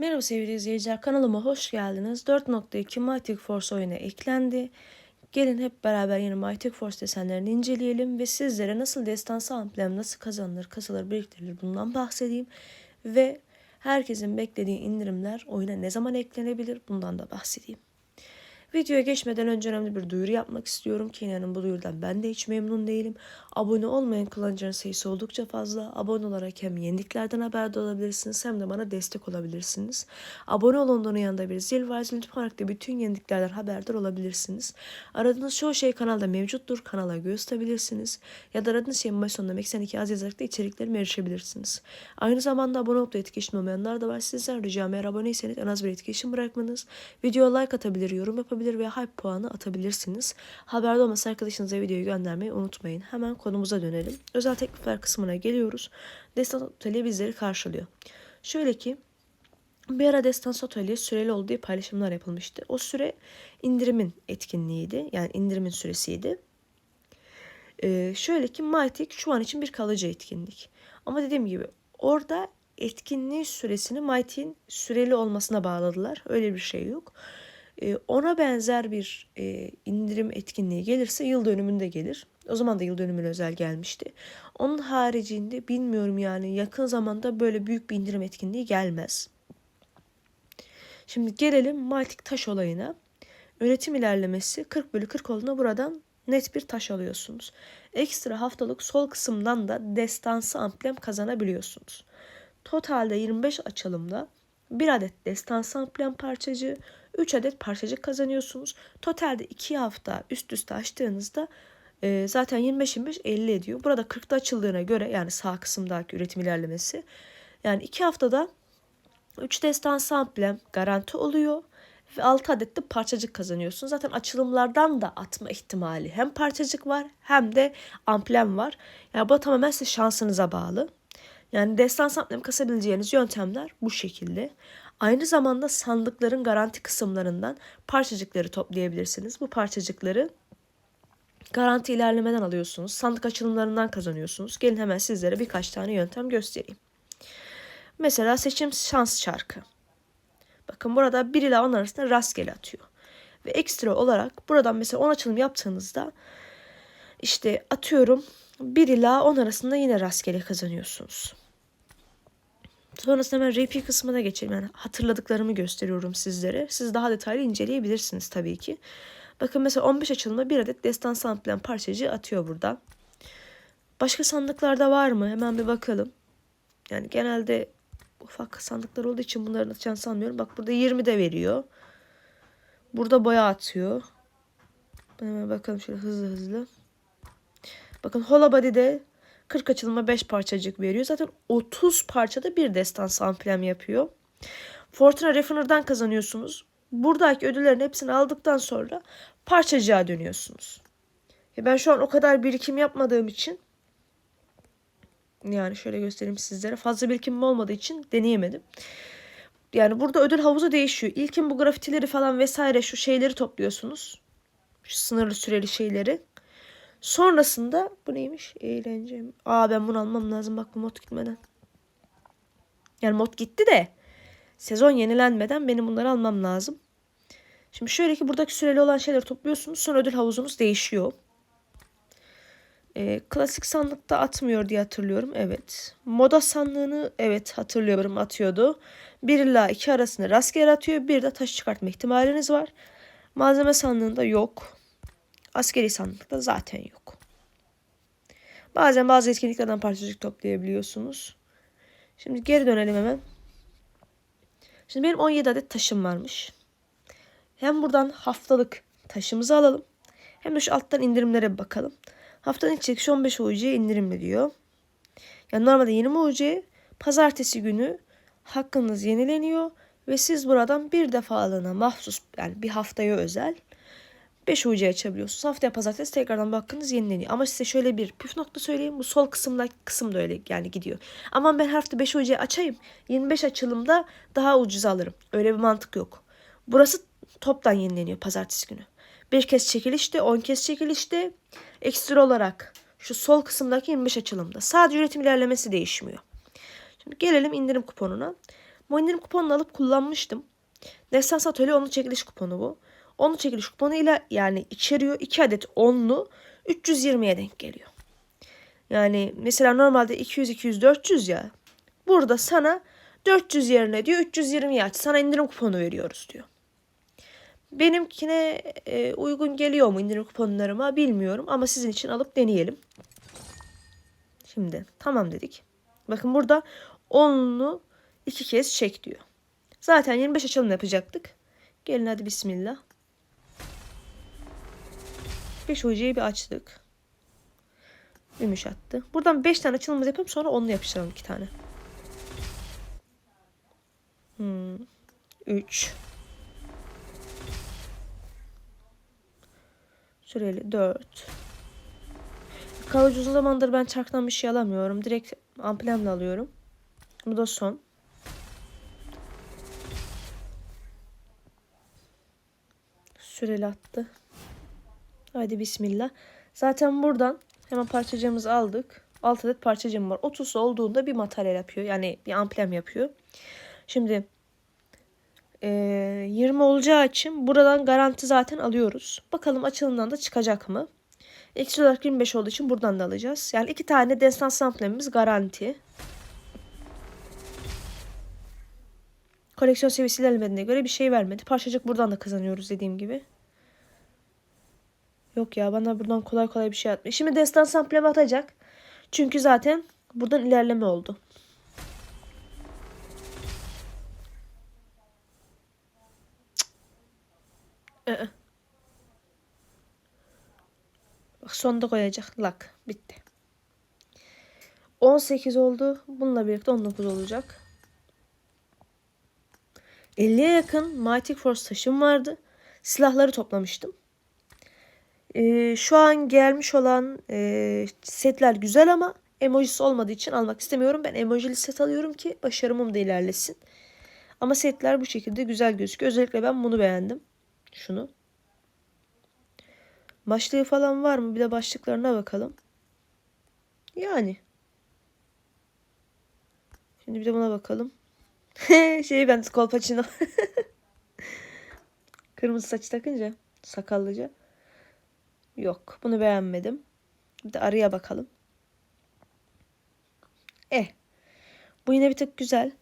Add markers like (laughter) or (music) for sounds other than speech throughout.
Merhaba sevgili izleyiciler kanalıma hoş geldiniz. 4.2 Mighty Force oyuna eklendi. Gelin hep beraber yeni Mighty Force desenlerini inceleyelim ve sizlere nasıl destansı amblem nasıl kazanılır, kasılır, biriktirilir bundan bahsedeyim. Ve herkesin beklediği indirimler oyuna ne zaman eklenebilir bundan da bahsedeyim. Videoya geçmeden önce önemli bir duyuru yapmak istiyorum ki bu duyurudan ben de hiç memnun değilim. Abone olmayan kullanıcının sayısı oldukça fazla. Abone olarak hem yeniliklerden haberdar olabilirsiniz hem de bana destek olabilirsiniz. Abone olunduğunun yanında bir zil var. Zil olarak da bütün yeniliklerden haberdar olabilirsiniz. Aradığınız çoğu şey kanalda mevcuttur. Kanala göz atabilirsiniz. Ya da aradığınız şeyin baş sonunda Meksen 2 az yazarak da içeriklerime erişebilirsiniz. Aynı zamanda abone olup da etkileşim olmayanlar da var. Sizden ricam eğer aboneyseniz en az bir etkileşim bırakmanız. Videoya like atabilir, yorum yapabilir ve hype puanı atabilirsiniz. Haberde olmasa arkadaşınıza videoyu göndermeyi unutmayın. Hemen konumuza dönelim. Özel teklifler kısmına geliyoruz. Destan Oteli bizleri karşılıyor. Şöyle ki bir ara Destan Oteli süreli olduğu paylaşımlar yapılmıştı. O süre indirimin etkinliğiydi. Yani indirimin süresiydi. Ee, şöyle ki Mytik şu an için bir kalıcı etkinlik. Ama dediğim gibi orada etkinliğin süresini Mighty'in süreli olmasına bağladılar. Öyle bir şey yok. Ee, ona benzer bir e, indirim etkinliği gelirse yıl dönümünde gelir. O zaman da yıl dönümüne özel gelmişti. Onun haricinde bilmiyorum yani yakın zamanda böyle büyük bir indirim etkinliği gelmez. Şimdi gelelim Maltik taş olayına. Üretim ilerlemesi 40 bölü 40 olduğunda buradan net bir taş alıyorsunuz. Ekstra haftalık sol kısımdan da destansı amblem kazanabiliyorsunuz. Totalde 25 açılımda bir adet destansı amblem parçacığı, 3 adet parçacık kazanıyorsunuz. Totalde 2 hafta üst üste açtığınızda e, zaten 25-25 50 ediyor. Burada 40'da açıldığına göre yani sağ kısımdaki üretim ilerlemesi. Yani 2 haftada 3 destansı amblem garanti oluyor. Ve 6 adet de parçacık kazanıyorsun. Zaten açılımlardan da atma ihtimali hem parçacık var hem de amblem var. Yani bu tamamen size şansınıza bağlı. Yani destans amblem kasabileceğiniz yöntemler bu şekilde. Aynı zamanda sandıkların garanti kısımlarından parçacıkları toplayabilirsiniz. Bu parçacıkları garanti ilerlemeden alıyorsunuz. Sandık açılımlarından kazanıyorsunuz. Gelin hemen sizlere birkaç tane yöntem göstereyim. Mesela seçim şans çarkı. Bakın burada 1 ile 10 arasında rastgele atıyor. Ve ekstra olarak buradan mesela 10 açılım yaptığınızda işte atıyorum 1 ila 10 arasında yine rastgele kazanıyorsunuz. Sonrasında hemen RP kısmına geçelim. Yani hatırladıklarımı gösteriyorum sizlere. Siz daha detaylı inceleyebilirsiniz tabii ki. Bakın mesela 15 açılımda bir adet destan samplen parçacığı atıyor burada. Başka sandıklarda var mı? Hemen bir bakalım. Yani genelde ufak sandıklar olduğu için bunların atacağını sanmıyorum. Bak burada 20 de veriyor. Burada boya atıyor. Hemen bakalım şöyle hızlı hızlı. Bakın Holabody'de 40 açılma 5 parçacık veriyor. Zaten 30 parçada bir destan samplem yapıyor. Fortuna Refiner'dan kazanıyorsunuz. Buradaki ödüllerin hepsini aldıktan sonra parçacığa dönüyorsunuz. Ya ben şu an o kadar birikim yapmadığım için yani şöyle göstereyim sizlere. Fazla birikimim olmadığı için deneyemedim. Yani burada ödül havuzu değişiyor. İlkin bu grafitileri falan vesaire şu şeyleri topluyorsunuz. Şu sınırlı süreli şeyleri. Sonrasında bu neymiş? Eğlence. Aa ben bunu almam lazım bak bu mod gitmeden. Yani mod gitti de sezon yenilenmeden benim bunları almam lazım. Şimdi şöyle ki buradaki süreli olan şeyleri topluyorsunuz. Sonra ödül havuzunuz değişiyor. E, klasik sandıkta atmıyor diye hatırlıyorum. Evet. Moda sandığını evet hatırlıyorum atıyordu. 1 ila 2 arasında rastgele atıyor. Bir de taş çıkartma ihtimaliniz var. Malzeme sandığında yok. Askeri sandıkta zaten yok. Bazen bazı etkinliklerden parçacık toplayabiliyorsunuz. Şimdi geri dönelim hemen. Şimdi benim 17 adet taşım varmış. Hem buradan haftalık taşımızı alalım. Hem de şu alttan indirimlere bakalım. Haftanın ilk çekişi 15 UC indirimli diyor. Yani normalde 20 UC pazartesi günü hakkınız yenileniyor ve siz buradan bir defalığına mahsus yani bir haftaya özel 5 UC açabiliyorsunuz. Haftaya pazartesi tekrardan bu yenileniyor. Ama size şöyle bir püf nokta söyleyeyim. Bu sol kısımdaki kısım da öyle yani gidiyor. Ama ben hafta 5 UC açayım. 25 açılımda daha ucuz alırım. Öyle bir mantık yok. Burası toptan yenileniyor pazartesi günü. Bir kez çekilişte, 10 kez çekilişte ekstra olarak şu sol kısımdaki 25 açılımda. Sadece üretim ilerlemesi değişmiyor. Şimdi gelelim indirim kuponuna. Bu indirim kuponunu alıp kullanmıştım. Destans Atölye onlu çekiliş kuponu bu. Onlu çekiliş kuponu ile yani içeriyor 2 adet onlu 320'ye denk geliyor. Yani mesela normalde 200 200 400 ya. Burada sana 400 yerine diyor 320'ye aç. Sana indirim kuponu veriyoruz diyor. Benimkine e, uygun geliyor mu indirim kuponlarıma bilmiyorum ama sizin için alıp deneyelim. Şimdi tamam dedik. Bakın burada 10'lu iki kez çek diyor. Zaten 25 açılım yapacaktık. Gelin hadi bismillah. 5 hocayı bir açtık. Gümüş attı. Buradan 5 tane açılımımız yapalım sonra onlu yapıştıralım 2 tane. Hmm. 3 Süreli 4 Kalıcı uzun zamandır ben çarktan bir şey alamıyorum. Direkt amplemle alıyorum. Bu da son. Süreli attı. Haydi bismillah. Zaten buradan hemen parçacığımızı aldık. 6 adet parçacığım var. 30 olduğunda bir materyal yapıyor. Yani bir amplem yapıyor. Şimdi e, 20 olacağı için buradan garanti zaten alıyoruz. Bakalım açılımdan da çıkacak mı? Eksi olarak 25 olduğu için buradan da alacağız. Yani iki tane destans amplemimiz garanti. Koleksiyon seviyesi ilerlemediğine göre bir şey vermedi. Parçacık buradan da kazanıyoruz dediğim gibi. Yok ya bana buradan kolay kolay bir şey atmıyor. Şimdi destans amplemi atacak. Çünkü zaten buradan ilerleme oldu. Ee. Bak sonda koyacak. Lak. Bitti. 18 oldu. Bununla birlikte 19 olacak. 50'ye yakın Mighty Force taşım vardı. Silahları toplamıştım. Ee, şu an gelmiş olan e, setler güzel ama emojisi olmadığı için almak istemiyorum. Ben emojili set alıyorum ki başarımım da ilerlesin. Ama setler bu şekilde güzel gözüküyor. Özellikle ben bunu beğendim. Şunu. Başlığı falan var mı? Bir de başlıklarına bakalım. Yani. Şimdi bir de buna bakalım. (laughs) şey ben kolpaçino. (laughs) Kırmızı saç takınca. Sakallıca. Yok. Bunu beğenmedim. Bir de arıya bakalım. Eh. Bu yine bir tık güzel.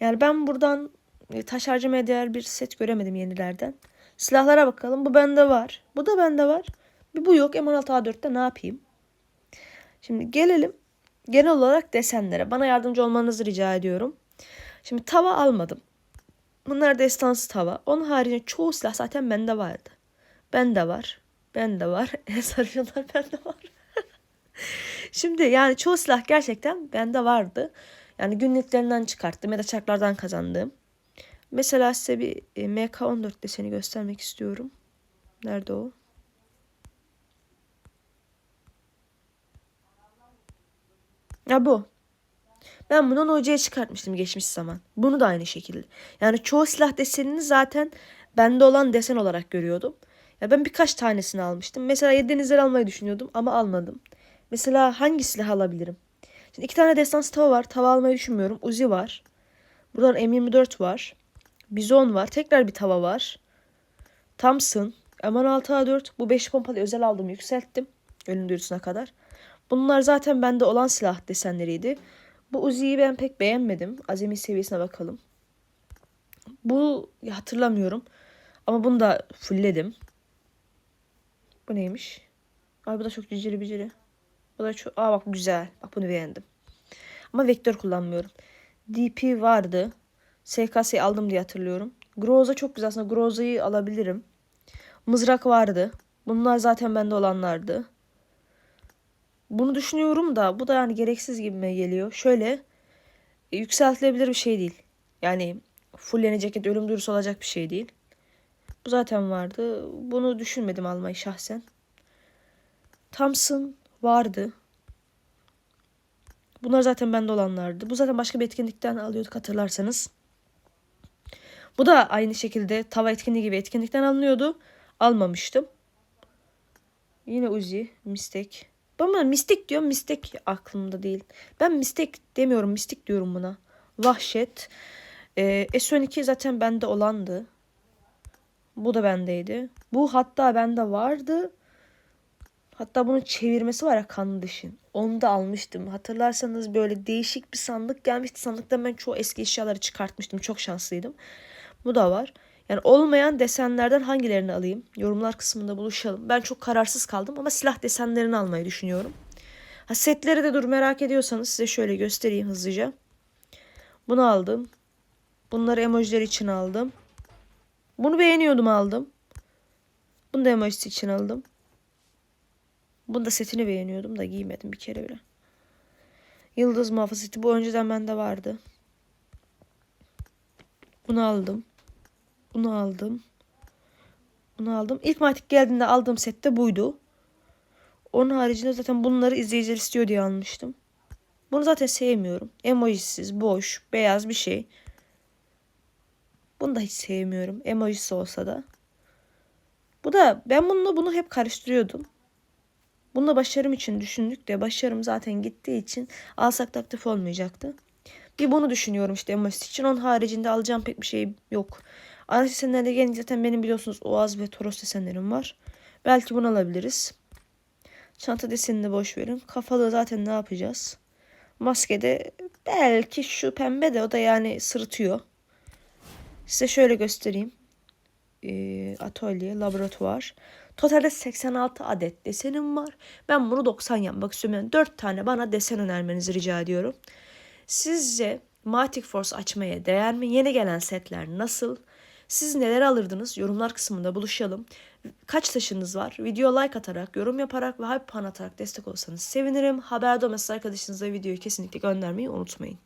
Yani ben buradan e, taş harcamaya değer bir set göremedim yenilerden. Silahlara bakalım. Bu bende var. Bu da bende var. Bir bu yok. M16A4'te ne yapayım? Şimdi gelelim genel olarak desenlere. Bana yardımcı olmanızı rica ediyorum. Şimdi tava almadım. Bunlar destansı tava. Onun haricinde çoğu silah zaten bende vardı. Bende var. Bende var. (laughs) Sarıcılar bende var. (laughs) Şimdi yani çoğu silah gerçekten bende vardı. Yani günlüklerinden çıkarttım ya da çarklardan kazandığım. Mesela size bir e, MK14 deseni göstermek istiyorum. Nerede o? Ya bu. Ben bundan hocaya çıkartmıştım geçmiş zaman. Bunu da aynı şekilde. Yani çoğu silah desenini zaten bende olan desen olarak görüyordum. Ya ben birkaç tanesini almıştım. Mesela 7 denizler almayı düşünüyordum ama almadım. Mesela hangi silah alabilirim? Şimdi iki tane destansı tava var. Tava almayı düşünmüyorum. Uzi var. Buradan M24 var. Bizon var. Tekrar bir tava var. Thompson. M16A4. Bu 5 pompalı özel aldım. Yükselttim. Ölüm duyurusuna kadar. Bunlar zaten bende olan silah desenleriydi. Bu Uzi'yi ben pek beğenmedim. Azami seviyesine bakalım. Bu hatırlamıyorum. Ama bunu da fullledim. Bu neymiş? Ay bu da çok cicili bicili. Bu da çok... Aa bak güzel. Bak bunu beğendim. Ama vektör kullanmıyorum. DP vardı. SKS'yi aldım diye hatırlıyorum. Groza çok güzel. Aslında Groza'yı alabilirim. Mızrak vardı. Bunlar zaten bende olanlardı. Bunu düşünüyorum da bu da yani gereksiz gibime geliyor. Şöyle yükseltilebilir bir şey değil. Yani fullenecek da ölüm duyurusu olacak bir şey değil. Bu zaten vardı. Bunu düşünmedim almayı şahsen. Thompson vardı. Bunlar zaten bende olanlardı. Bu zaten başka bir etkinlikten alıyorduk hatırlarsanız. Bu da aynı şekilde tava etkinliği gibi etkinlikten alınıyordu. Almamıştım. Yine Uzi, Mistek. Ama mistik diyorum mistik aklımda değil. Ben mistik demiyorum mistik diyorum buna. Vahşet. Ee, S12 zaten bende olandı. Bu da bendeydi. Bu hatta bende vardı. Hatta bunun çevirmesi var ya kanlı dişin. Onu da almıştım. Hatırlarsanız böyle değişik bir sandık gelmişti. Sandıktan ben çoğu eski eşyaları çıkartmıştım. Çok şanslıydım. Bu da var. Yani olmayan desenlerden hangilerini alayım? Yorumlar kısmında buluşalım. Ben çok kararsız kaldım ama silah desenlerini almayı düşünüyorum. Ha, setleri de dur merak ediyorsanız size şöyle göstereyim hızlıca. Bunu aldım. Bunları emojiler için aldım. Bunu beğeniyordum aldım. Bunu da emojisi için aldım. Bunu da setini beğeniyordum da giymedim bir kere bile. Yıldız muhafazeti bu önceden bende vardı. Bunu aldım. Bunu aldım. Bunu aldım. İlk matik geldiğinde aldığım set de buydu. Onun haricinde zaten bunları izleyiciler istiyor diye almıştım. Bunu zaten sevmiyorum. Emojisiz, boş, beyaz bir şey. Bunu da hiç sevmiyorum. Emojisi olsa da. Bu da ben bununla bunu hep karıştırıyordum. Bununla başarım için düşündük de başarım zaten gittiği için alsak da aktif olmayacaktı. Bir bunu düşünüyorum işte emojisi için. Onun haricinde alacağım pek bir şey yok. Araç desenlerinde gelince zaten benim biliyorsunuz Oğaz ve Toros desenlerim var. Belki bunu alabiliriz. Çanta desenini de boş verin. Kafalığı zaten ne yapacağız? Maskede belki şu pembe de o da yani sırıtıyor. Size şöyle göstereyim. Ee, atölye, laboratuvar. Totalde 86 adet desenim var. Ben bunu 90 yapmak istiyorum. Yani 4 tane bana desen önermenizi rica ediyorum. Sizce Matic Force açmaya değer mi? Yeni gelen setler nasıl? Siz neler alırdınız? Yorumlar kısmında buluşalım. Kaç taşınız var? Video like atarak, yorum yaparak ve hype puan atarak destek olsanız sevinirim. Haberdar olması arkadaşınıza videoyu kesinlikle göndermeyi unutmayın.